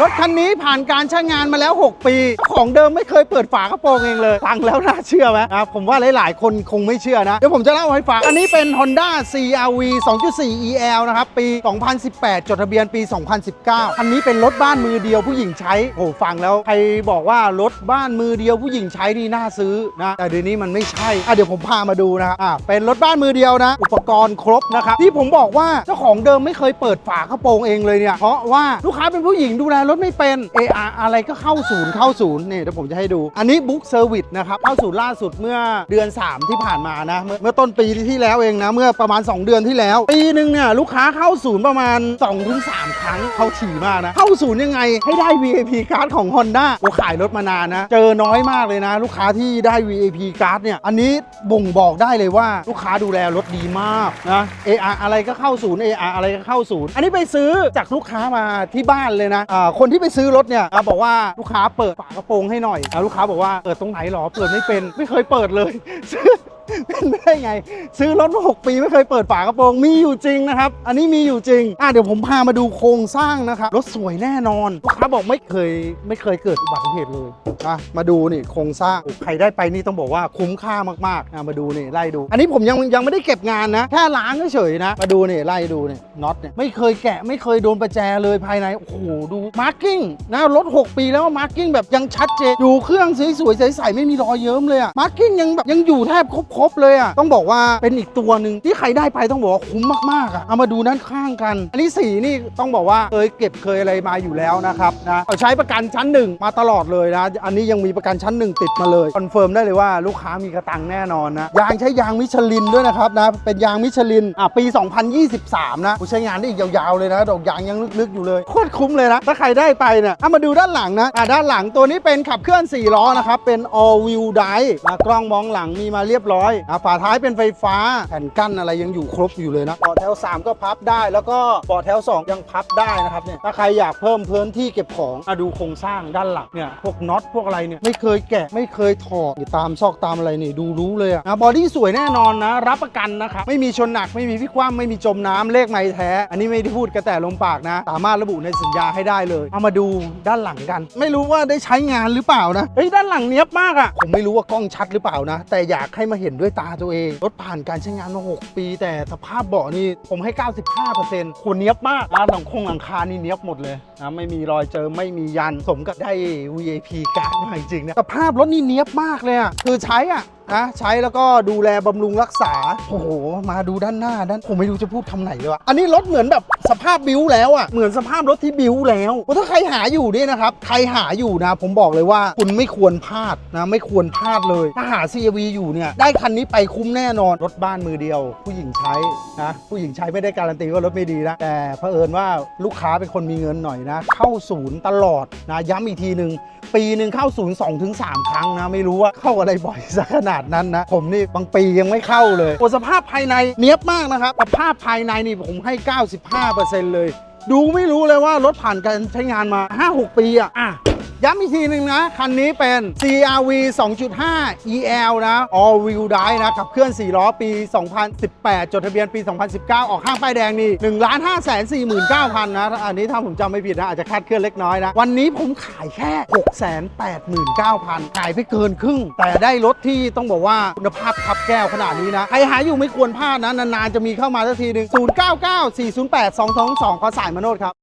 รถคันนี้ผ่านการใช้งานมาแล้ว 6 ปีเจ้าของเดิมไม่เคยเปิดฝากระโปรงเองเลยฟังแล้วน่าเชื่อไหมอะผมว่าหลาย ๆ คนคงไม่เชื่อนะ เดี๋ยวผมจะเล่าให้ฟัง อันนี้เป็น Honda CRV 2.4 EL นะครับ ปี 2018 จดทะเบียนปี 2019 คันนี้เป็นรถบ้านมือเดียวผู้หญิงใช้โอ้ฟังแล้ว ใครบอกว่ารถบ้านมือเดียวผู้หญิงใช้นี่น่าซื้อนะ แต่เดี๋ยวนี้มันไม่ใช่อะเดี๋ยวผมพามาดูนะครับอะเป็นรถบ้านมือเดียวนะ อุปกรณ์ครบนะครับที่ผมบอกว่าเจ้าของเดิมไม่เคยเปิดฝากระโปรงเองเลยเนี่ยเพราะว่าลูกค้าเป็นผู้หญิงดูแลรถไม่เป็นเอออะไรก็เข้าศูนย์เข้าศูนย์นี่เดี๋ยวผมจะให้ดู อันนี้บุ๊กเซอร์วิสนะครับ เข้าศูนย์ล่าสุดเมื่อเดือน 3 ที่ผ่านมานะ เมื่อเมื่อต้นปีที่แล้วเองนะ เมื่อประมาณ 2 เดือนที่แล้ว ปีหนึ่งเนี่ยลูกค้าเข้าศูนย์ประมาณ 2-3 ครั้งเข้าถี่มากนะ เข้าศูนย์ยังไงให้ได้ VIP การ์ดของ Honda โอขายรถมานานนะ เจอน้อยมากเลยนะ ลูกค้าที่ได้ VIP การ์ดเนี่ยอันนี้บ่งบอกได้เลยว่าลูกค้าดูแลรถดีมากนะ AR อะไรก็เข้าศูนย์ AR อะไรก็เข้าศูนย์อันนี้ไปซื้อจากลูกค้ามาที่บ้านเลยนะคนที่ไปซื้อรถเนี่ยอ่าบอกว่าลูกค้าเปิดฝากระโปรงให้หน่อยอ่าลูกค้าบอกว่าเปิดตรงไหนหรอเปิดไม่เป็นไม่เคยเปิดเลย ซื้อเป็นไปได้ไง ซื้อรถมา6ปีไม่เคยเปิดฝากระโปรงมีอยู่จริงนะครับ อันนี้มีอยู่จริงอะเดี๋ยวผมพามาดูโครงสร้างนะครับรถสวยแน่นอนลูกค้าบอกไม่เคยไม่เคยเกิดอุบัติเหตุเลยะมาดูนี่โครงสร้างใครได้ไปนี่ต้องบอกว่าคุ้มค่ามากๆอะมาดูนี่ไล่ดู อันนี้ผมยังยังไม่ได้เก็บงานนะ แค่ล้างเฉยๆนะ มาดูนี่ไล่ดูนี่น็อตเนี่ยไม่เคยแกะไม่เคยโดนประแจเลยภายใน โอ้โห ดูมาร์กิ้งนะรถ 6 ปีแล้วมาร์กิ้งแบบยังชัดเจนอยู่เครื่องสวยๆใสๆไม่มีรอยเยิ้มเลยอะมาร์กิ้งยังแบบยังอยู่แทบครบๆเลยอะต้องบอกว่าเป็นอีกตัวหนึ่งที่ใครได้ไปต้องบอกว่าคุ้มมากๆอะเอามาดูด้านข้างกัน อันนี้สีนี่ต้องบอกว่าเคยเก็บเคยอะไรมาอยู่แล้วนะครับนะเอาใช้ประกันชั้นหนึ่งมาตลอดเลยนะอันนี้ยังมีประกันชั้นหนึ่งติดมาเลยคอนเฟิร์มได้เลยว่าลูกค้ามีกระตังแน่นอนนะยางใช้ยางมิชลินด้วยนะครับนะเป็นยางมิชลินอะปี 2023 นะใช้งานได้อีกยาวๆเลยนะ ดอกยางยังลึกๆอยู่เลยโคตรคุ้มเลยนะ ถ้าใครได้ไปเนี่ยเอามาดูด้านหลังนะอะด้านหลังตัวนี้เป็นขับเคลื่อน 4 ล้อนะครับเป็น all wheel drive นะกล้องมองหลังมีมาเรียบร้อยอะฝาท้ายเป็นไฟฟ้าแผ่นกั้นอะไรยังอยู่ครบอยู่เลยนะเบาะแถว 3 ก็พับได้ แล้วก็เบาะแถว 2 ยังพับได้นะครับเนี่ยถ้าใครอยากเพิ่มพื้นที่เก็บของมาดูโครงสร้างด้านหลังเนี่ยพวกน็อตพวกอะไรเนี่ยไม่เคยแกะไม่เคยถอดนี่ตามซอกตามอะไรนี่ดูรู้เลยอะนะบอดี้สวยแน่นอนนะ รับประกันนะครับไม่มีชนหนักไม่มีพิกว้ำไม่มีจมน้ำเลขไม้แท้ อันนี้ไม่ได้พูดกระแต่ลมปากนะ สามารถระบุในสัญญาให้ได้เลย เอามาดูด้านหลังกัน ไม่รู้ว่าได้ใช้งานหรือเปล่านะเฮ้ยด้านหลังเนี้ยบมากอะผมไม่รู้ว่ากล้องชัดหรือเปล่านะ แต่อยากให้มาเห็นด้วยตาตัวเองรถผ่านการใช้งานมา6ปี แต่สภาพเบาะนี่ผมให้ 95%ควรเนี้ยบมากร้านหลังคงหลังคานี่เนี้ยบหมดเลยนะไม่มีรอยเจอไม่มียันสมกับได้ VIP กัากมาจริงๆนะสภาพรถนี่เนี้ยบมากเลยอะคือใช้อะนะใช้แล้วก็ดูแลบำรุงรักษา โอ้โห มาดูด้านหน้าด้านผมไม่รู้จะพูดคำไหนเลยวะอันนี้รถเหมือนแบบสภาพบิ้วแล้วอะเหมือนสภาพรถที่บิ้วแล้วถ้าใครหาอยู่เนี่ยนะครับ ใครหาอยู่นะ ผมบอกเลยว่าคุณไม่ควรพลาดนะ ไม่ควรพลาดเลย ถ้าหา CRV อยู่เนี่ย ได้คันนี้ไปคุ้มแน่นอน รถบ้านมือเดียว ผู้หญิงใช้นะ ผู้หญิงใช้ไม่ได้การันตีว่ารถไม่ดีนะ แต่เผอิญว่าลูกค้าเป็นคนมีเงินหน่อยนะ เข้าศูนย์ตลอดนะ ย้ำอีกทีหนึ่งปีหนึ่งเข้าศูนย์สองถึงสามครั้งนะ ไม่รู้ว่าเข้าอะไรบ่อยสักขนาดนั้นนะ ผมนี่บางปียังไม่เข้าเลยโอสภาพภายในเนี้ยบมากนะครับสภาพภายในนี่ผมให้ 95%เลย ดูไม่รู้เลยว่ารถผ่านการใช้งานมา 5-6 ปีอะอะ ย้ำอีกทีหนึ่งนะ คันนี้เป็น CRV 2.5 EL นะ All Wheel Drive นะขับเคลื่อน 4 ล้อปี 2018 จดทะเบียนปี 2019 ออกข้างป้ายแดงนี่1 5 4 9 0 0 0 นะ อันนี้ถ้าผมจำไม่ผิดนะ อาจจะคาดเคลื่อนเล็กน้อยนะ วันนี้ผมขายแค่ 689,000 ขายไปเกินครึ่ง แต่ได้รถที่ต้องบอกว่าคุณภาพคับแก้วขนาดนี้นะ ใครหาอยู่ไม่ควรพลาดนะ นานๆจะมีเข้ามาสักทีหนึ่ง099 408 222ขอสายมาโนดครับ